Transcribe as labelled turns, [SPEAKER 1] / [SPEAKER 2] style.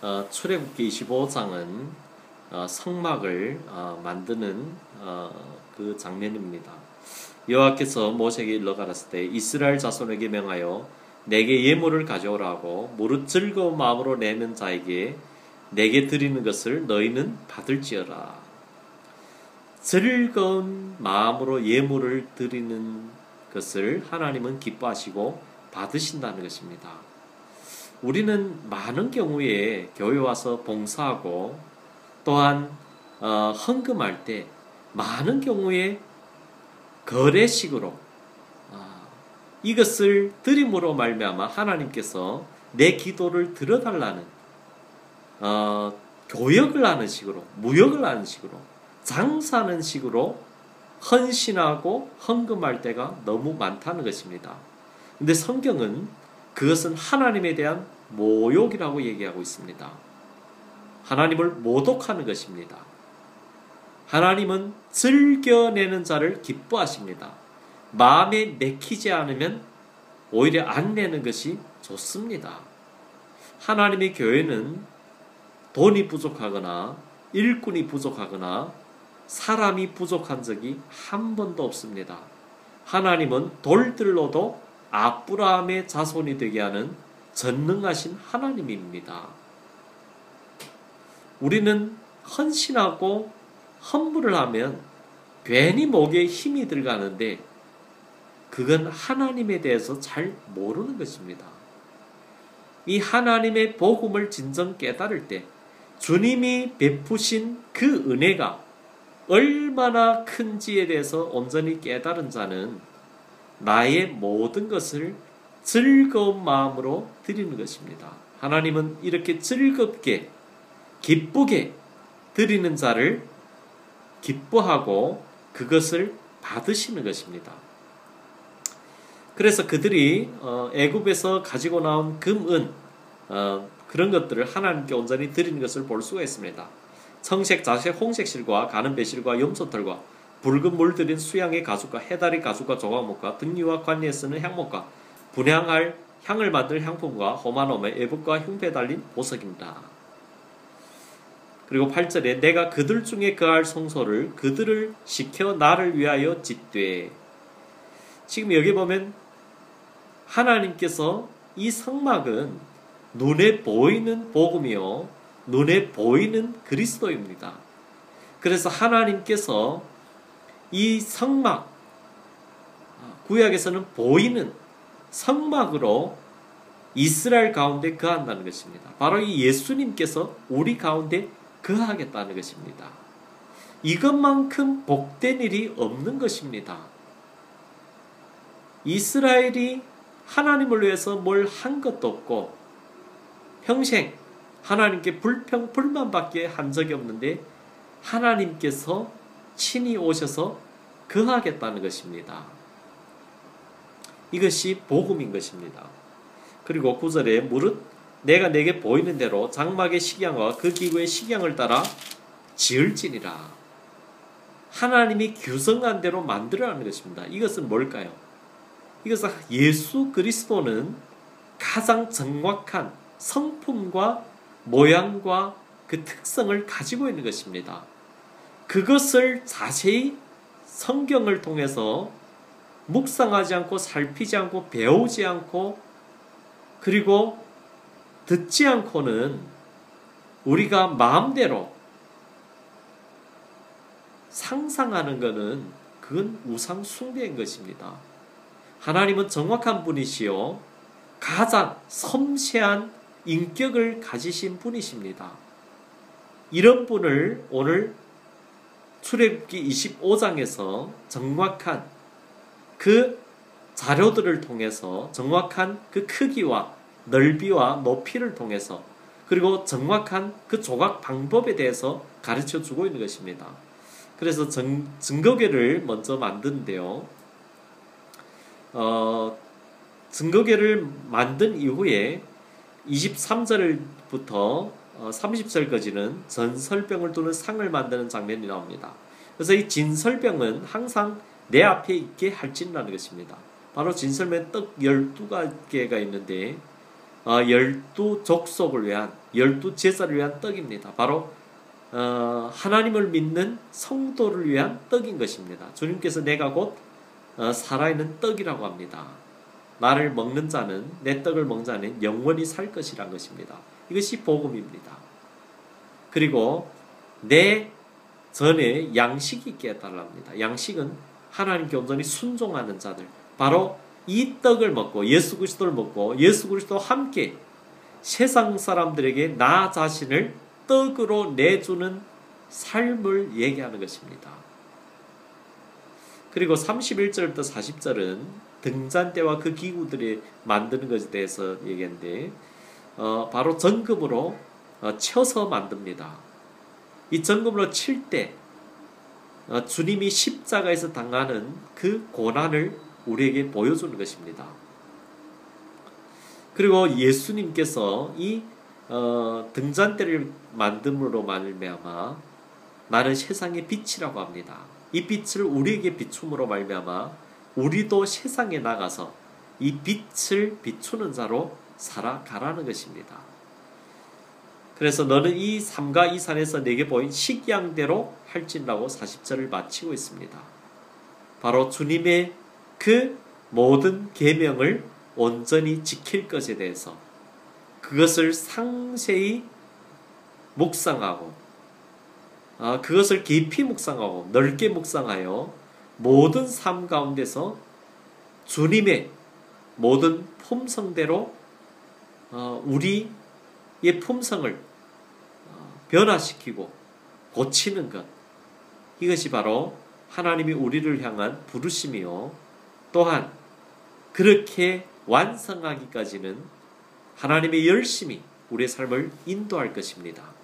[SPEAKER 1] 어, 출애굽기 25장은 어, 성막을 어, 만드는 어, 그 장면입니다. 여호와께서 모세에게 일러 가랐을 때 이스라엘 자손에게 명하여 내게 예물을 가져오라고 무릇 즐거운 마음으로 내는 자에게 내게 드리는 것을 너희는 받을지어라. 즐거운 마음으로 예물을 드리는 것을 하나님은 기뻐하시고 받으신다는 것입니다. 우리는 많은 경우에 교회 와서 봉사하고 또한 어, 헌금할 때 많은 경우에 거래식으로 어, 이것을 드림으로 말미암아 하나님께서 내 기도를 들어달라는 어, 교역을 하는 식으로 무역을 하는 식으로 장사하는 식으로 헌신하고 헌금할 때가 너무 많다는 것입니다. 근데 성경은 그것은 하나님에 대한 모욕이라고 얘기하고 있습니다. 하나님을 모독하는 것입니다. 하나님은 즐겨내는 자를 기뻐하십니다. 마음에 내키지 않으면 오히려 안 내는 것이 좋습니다. 하나님의 교회는 돈이 부족하거나 일꾼이 부족하거나 사람이 부족한 적이 한 번도 없습니다. 하나님은 돌들로도 아브라함의 자손이 되게 하는 전능하신 하나님입니다. 우리는 헌신하고 헌물을 하면 괜히 목에 힘이 들어가는데 그건 하나님에 대해서 잘 모르는 것입니다. 이 하나님의 복음을 진정 깨달을 때 주님이 베푸신 그 은혜가 얼마나 큰지에 대해서 온전히 깨달은 자는 나의 모든 것을 즐거운 마음으로 드리는 것입니다. 하나님은 이렇게 즐겁게, 기쁘게 드리는 자를 기뻐하고 그것을 받으시는 것입니다. 그래서 그들이 어, 애굽에서 가지고 나온 금은 어, 그런 것들을 하나님께 온전히 드리는 것을 볼 수가 있습니다. 청색, 자색, 홍색실과 가는 배실과 염소털과 붉은 물 들인 수양의 가죽과 해다리 가죽과 조각목과 등유와 관리에 쓰는 향목과 분향할 향을 만들 향품과 호마노의 애북과 흉패 달린 보석입니다. 그리고 8절에 내가 그들 중에 그할 성소를 그들을 시켜 나를 위하여 짓되 지금 여기 보면 하나님께서 이 성막은 눈에 보이는 복음이요 눈에 보이는 그리스도입니다. 그래서 하나님께서 이 성막, 구약에서는 보이는 성막으로 이스라엘 가운데 거한다는 것입니다. 바로 이 예수님께서 우리 가운데 거하겠다는 것입니다. 이것만큼 복된 일이 없는 것입니다. 이스라엘이 하나님을 위해서 뭘 한 것도 없고 평생 하나님께 불평 불만밖에 한 적이 없는데 하나님께서 친히 오셔서 거하겠다는 것입니다. 이것이 복음인 것입니다. 그리고 9절에 무릇 내가 내게 보이는 대로 장막의 식양과 그 기구의 식양을 따라 지을지니라. 하나님이 규성한 대로 만들어라는 것입니다. 이것은 뭘까요? 이것은 예수 그리스도는 가장 정확한 성품과 모양과 그 특성을 가지고 있는 것입니다. 그것을 자세히 성경을 통해서 묵상하지 않고 살피지 않고 배우지 않고 그리고 듣지 않고는 우리가 마음대로 상상하는 것은 그건 우상 숭배인 것입니다. 하나님은 정확한 분이시요 가장 섬세한 인격을 가지신 분이십니다. 이런 분을 오늘 출애굽기 25장에서 정확한 그 자료들을 통해서 정확한 그 크기와 넓이와 높이를 통해서 그리고 정확한 그 조각 방법에 대해서 가르쳐 주고 있는 것입니다. 그래서 정, 증거계를 먼저 만드는데요. 어, 증거계를 만든 이후에 23절부터 30절까지는 어, 전설병을 두는 상을 만드는 장면이 나옵니다. 그래서 이 진설병은 항상 내 앞에 있게 할진라는 것입니다. 바로 진설병 떡 12개가 있는데 어, 열두 족속을 위한 열두 제사를 위한 떡입니다. 바로 어, 하나님을 믿는 성도를 위한 떡인 것입니다. 주님께서 내가 곧 어, 살아있는 떡이라고 합니다. 나를 먹는 자는 내 떡을 먹는 자는 영원히 살 것이란 것입니다. 이것이 복음입니다. 그리고 내 전에 양식이 있게 해달랍니다. 양식은 하나님께 온전히 순종하는 자들 바로 이 떡을 먹고 예수 그리스도를 먹고 예수 그리스도와 함께 세상 사람들에게 나 자신을 떡으로 내주는 삶을 얘기하는 것입니다. 그리고 31절부터 40절은 등잔대와 그 기구들이 만드는 것에 대해서 얘기했는데 어, 바로 전금으로 어, 쳐서 만듭니다. 이 전금으로 칠 때 어, 주님이 십자가에서 당하는 그 고난을 우리에게 보여주는 것입니다. 그리고 예수님께서 이 어, 등잔대를 만듦으로 말미암아 나는 세상의 빛이라고 합니다. 이 빛을 우리에게 비춤으로 말미암아 우리도 세상에 나가서 이 빛을 비추는 자로 살아가라는 것입니다. 그래서 너는 이 삼가 이 산에서 내게 보인 식양대로 할진라고 40절을 마치고 있습니다. 바로 주님의 그 모든 계명을 온전히 지킬 것에 대해서 그것을 상세히 묵상하고 아, 그것을 깊이 묵상하고 넓게 묵상하여 모든 삶 가운데서 주님의 모든 품성대로 어, 우리의 품성을 어, 변화시키고 고치는 것 이것이 바로 하나님이 우리를 향한 부르심이요 또한 그렇게 완성하기까지는 하나님의 열심히 우리의 삶을 인도할 것입니다.